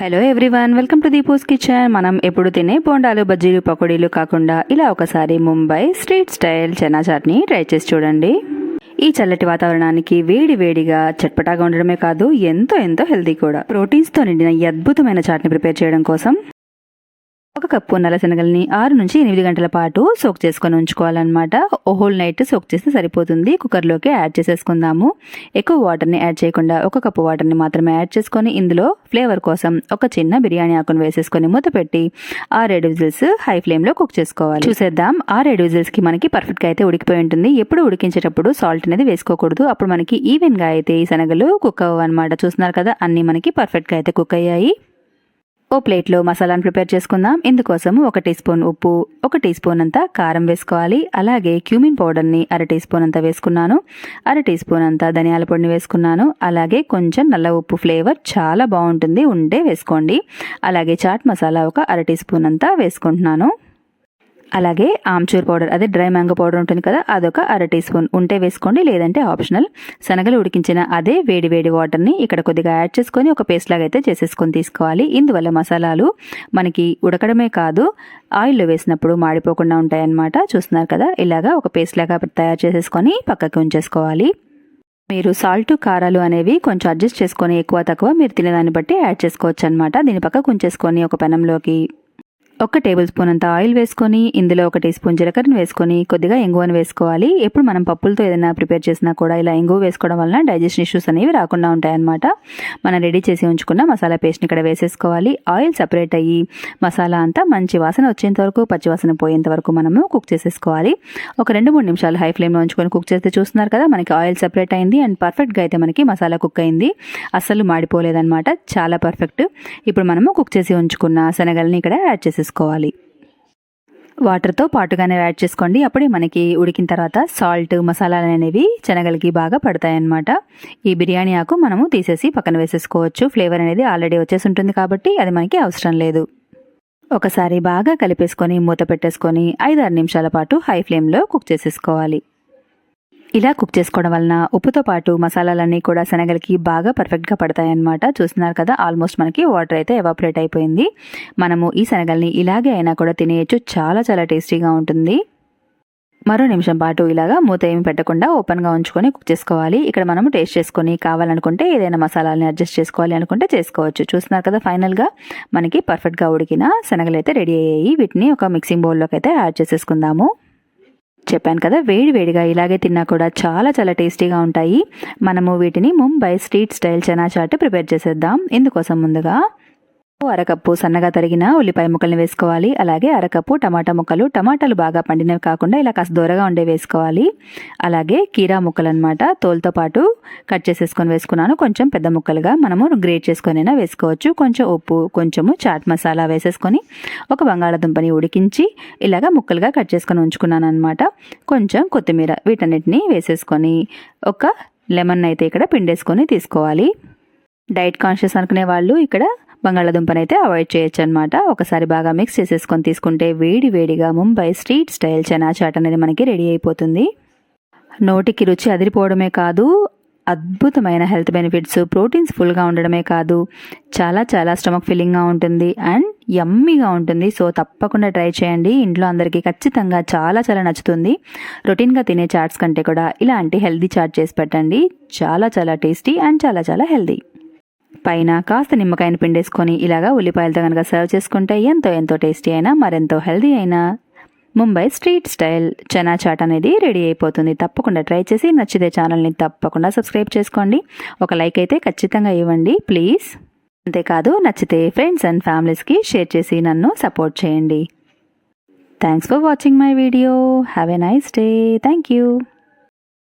Hello everyone welcome to Deepu's kitchen మనం ఎప్పుడు తినే బోండాలు బజ్జీలు పకోడీలు కాకుండా ఇలా ఒకసారి ముంబై స్ట్రీట్ స్టైల్ చెనా చాట్ని ట్రై చేసి చూడండి. ఈ చల్లటి వాతావరణానికి వేడి వేడిగా చట్పటాగా ఉండడమే కాదు ఎంతో ఎంతో హెల్దీ కూడా. ప్రోటీన్స్తో నిండిన ఈ అద్భుతమైన చాట్ని ప్రిపేర్ చేయడం కోసం ఒక కప్పు నల్ల శనగల్ని ఆరు నుంచి ఎనిమిది గంటల పాటు సోక్ చేసుకొని ఉంచుకోవాలన్నమాట. ఓ హోల్ నైట్ సోక్ చేస్తే సరిపోతుంది. కుక్కర్లోకి యాడ్ చేసేసుకుందాము. ఎక్కువ వాటర్ని యాడ్ చేయకుండా ఒక కప్పు వాటర్ని మాత్రమే యాడ్ చేసుకొని ఇందులో ఫ్లేవర్ కోసం ఒక చిన్న బిర్యానీ ఆకును వేసేసుకొని మూత పెట్టి ఆరేడు విజిల్స్ హై ఫ్లేమ్లో కుక్ చేసుకోవాలి. చూసేద్దాం. ఆరేడు విజిల్స్కి మనకి పర్ఫెక్ట్గా అయితే ఉడికిపోయి ఉంటుంది. ఎప్పుడు ఉడికించేటప్పుడు సాల్ట్ అనేది వేసుకోకూడదు. అప్పుడు మనకి ఈవెన్గా అయితే ఈ శనగలు కుక్ అవ్వన్నమాట అనమాట చూస్తున్నారు కదా అన్నీ మనకి పర్ఫెక్ట్గా అయితే కుక్ అయ్యాయి. ఓ ప్లేట్లో మసాలాను ప్రిపేర్ చేసుకుందాం. ఇందుకోసం ఒక టీ స్పూన్ ఉప్పు ఒక టీ స్పూన్ అంతా కారం వేసుకోవాలి. అలాగే క్యూమిన్ పౌడర్ని అర టీ స్పూన్ అంతా వేసుకున్నాను. అర టీ స్పూన్ అంతా ధనియాల పొడిని వేసుకున్నాను. అలాగే కొంచెం నల్ల ఉప్పు ఫ్లేవర్ చాలా బాగుంటుంది. ఉంటే వేసుకోండి. అలాగే చాట్ మసాలా ఒక అర టీ స్పూన్ అంతా వేసుకుంటున్నాను. అలాగే ఆమ్చూర్ పౌడర్ అదే డ్రై మ్యాంగో పౌడర్ ఉంటుంది కదా అదొక అర టీ స్పూన్. ఉంటే వేసుకోండి లేదంటే ఆప్షనల్. శనగలు ఉడికించిన అదే వేడి వేడి వాటర్ని ఇక్కడ కొద్దిగా యాడ్ చేసుకొని ఒక పేస్ట్ లాగా అయితే చేసేసుకొని తీసుకోవాలి. ఇందువల్ల మసాలాలు మనకి ఉడకడమే కాదు ఆయిల్లో వేసినప్పుడు మాడిపోకుండా ఉంటాయన్నమాట. చూస్తున్నారు కదా ఇలాగా ఒక పేస్ట్ లాగా తయారు చేసేసుకొని పక్కకి ఉంచేసుకోవాలి. మీరు సాల్ట్ కారాలు అనేవి కొంచెం అడ్జస్ట్ చేసుకొని ఎక్కువ తక్కువ మీరు తినేదాన్ని బట్టి యాడ్ చేసుకోవచ్చు అనమాట దీని పక్కకు ఉంచేసుకొని ఒక పెనంలోకి ఒక టేబుల్ స్పూన్ అంత ఆయిల్ వేసుకొని ఇందులో ఒక టీ స్పూన్ జీలకర్రను వేసుకొని కొద్దిగా ఎంగువను వేసుకోవాలి. ఎప్పుడు మనం పప్పులతో ఏదైనా ప్రిపేర్ చేసినా కూడా ఇలా ఎంగువ వేసుకోవడం వలన డైజెషన్ ఇష్యూస్ అనేవి రాకుండా ఉంటాయన్నమాట. మనం రెడీ చేసి ఉంచుకున్న మసాలా పేస్ట్ని ఇక్కడ వేసేసుకోవాలి. ఆయిల్ సపరేట్ అయ్యి మసాలా అంతా మంచి వాసన వచ్చేంత వరకు పచ్చివాసన పోయేంత వరకు మనము కుక్ చేసేసుకోవాలి. ఒక రెండు మూడు నిమిషాలు హై ఫ్లేమ్లో ఉంచుకొని కుక్ చేస్తే చూస్తున్నారు కదా మనకి ఆయిల్ సపరేట్ అయింది అండ్ పర్ఫెక్ట్గా అయితే మనకి మసాలా కుక్ అయింది. అస్సలు మాడిపోలేదన్నమాట. చాలా పర్ఫెక్ట్. ఇప్పుడు మనము కుక్ చేసి ఉంచుకున్న శనగల్ని ఇక్కడ యాడ్ చేసేసుకోవాలి చేసుకోవాలి వాటర్తో పాటుగానే యాడ్ చేసుకోండి. అప్పుడే మనకి ఉడికిన తర్వాత సాల్ట్ మసాలాలు అనేవి శనగలకి బాగా పడతాయన్నమాట. ఈ బిర్యానీ ఆకు మనము తీసేసి పక్కన వేసేసుకోవచ్చు. ఫ్లేవర్ అనేది ఆల్రెడీ వచ్చేసి ఉంటుంది కాబట్టి అది మనకి అవసరం లేదు. ఒకసారి బాగా కలిపేసుకొని మూత పెట్టేసుకొని ఐదారు నిమిషాల పాటు హై ఫ్లేమ్లో కుక్ చేసేసుకోవాలి. ఇలా కుక్ చేసుకోవడం వలన ఉప్పుతో పాటు మసాలాలన్నీ కూడా శనగలకి బాగా పర్ఫెక్ట్గా పడతాయన్నమాట. చూస్తున్నారు కదా ఆల్మోస్ట్ మనకి వాటర్ అయితే ఎవాపరేట్ అయిపోయింది. మనము ఈ శనగల్ని ఇలాగే అయినా కూడా తినేయచ్చు. చాలా చాలా టేస్టీగా ఉంటుంది. మరో నిమిషం పాటు ఇలాగా మూత ఏమి పెట్టకుండా ఓపెన్గా ఉంచుకొని కుక్ చేసుకోవాలి. ఇక్కడ మనము టేస్ట్ చేసుకొని కావాలనుకుంటే ఏదైనా మసాలాలని అడ్జస్ట్ చేసుకోవాలి అనుకుంటే చేసుకోవచ్చు. చూస్తున్నారు కదా ఫైనల్గా మనకి పర్ఫెక్ట్గా ఉడికిన శనగలు అయితే రెడీ అయ్యాయి. వీటిని ఒక మిక్సింగ్ బౌల్లోకి అయితే యాడ్ చేసేసుకుందాము. చెప్పాను కదా వేడి వేడిగా ఇలాగే తిన్నా కూడా చాలా చాలా టేస్టీగా ఉంటాయి. మనము వీటిని Mumbai street style chana chaat prepare చేసేద్దాం. ఇందుకోసం ముందుగా అరకప్పు సన్నగా తరిగిన ఉల్లిపాయ ముక్కల్ని వేసుకోవాలి. అలాగే అరకప్పు టమాటా ముక్కలు టమాటాలు బాగా పండినవి కాకుండా ఇలా కాస్త దూరగా ఉండే వేసుకోవాలి. అలాగే కీరా ముక్కలు అనమాట తోలుతో పాటు కట్ చేసేసుకొని వేసుకున్నాను. కొంచెం పెద్ద ముక్కలుగా మనము గ్రేట్ చేసుకొనైనా వేసుకోవచ్చు. కొంచెం ఉప్పు కొంచెము చాట్ మసాలా వేసేసుకొని ఒక బంగాళాదుంపని ఉడికించి ఇలాగా ముక్కలుగా కట్ చేసుకొని ఉంచుకున్నాను అనమాట కొంచెం కొత్తిమీర వీటన్నిటిని వేసేసుకొని ఒక లెమన్ అయితే ఇక్కడ పిండేసుకొని తీసుకోవాలి. డైట్ కాన్షియస్ అనుకునే వాళ్ళు ఇక్కడ బంగాళాదుంపనైతే అవాయిడ్ చేయొచ్చు అనమాట ఒకసారి బాగా మిక్స్ చేసేసుకొని తీసుకుంటే వేడి వేడిగా ముంబై స్ట్రీట్ స్టైల్ చనా చాట్ అనేది మనకి రెడీ అయిపోతుంది. నోటికి రుచి అదిరిపోవడమే కాదు అద్భుతమైన హెల్త్ బెనిఫిట్స్ ప్రోటీన్స్ ఫుల్గా ఉండడమే కాదు చాలా చాలా స్టమక్ ఫిల్లింగ్గా ఉంటుంది అండ్ యమ్మీగా ఉంటుంది. సో తప్పకుండా ట్రై చేయండి. ఇంట్లో అందరికీ ఖచ్చితంగా చాలా చాలా నచ్చుతుంది. రొటీన్గా తినే చాట్స్ కంటే కూడా ఇలాంటి హెల్దీ చాట్ చేసి పెట్టండి. చాలా చాలా టేస్టీ అండ్ చాలా చాలా హెల్దీ పైన కాస్త నిమ్మకాయను పిండేసుకొని ఇలాగా ఉల్లిపాయలతో కనుక సర్వ్ చేసుకుంటే ఎంతో ఎంతో టేస్టీ అయినా మరెంతో హెల్దీ అయినా. ముంబై స్ట్రీట్ స్టైల్ చనా చాట్ అనేది రెడీ అయిపోతుంది. తప్పకుండా ట్రై చేసి నచ్చితే ఛానల్ని తప్పకుండా సబ్స్క్రైబ్ చేసుకోండి. ఒక లైక్ అయితే ఖచ్చితంగా ఇవ్వండి ప్లీజ్ అంతేకాదు నచ్చితే ఫ్రెండ్స్ అండ్ ఫ్యామిలీస్కి షేర్ చేసి నన్ను సపోర్ట్ చేయండి. Thanks for watching my video have a nice day thank you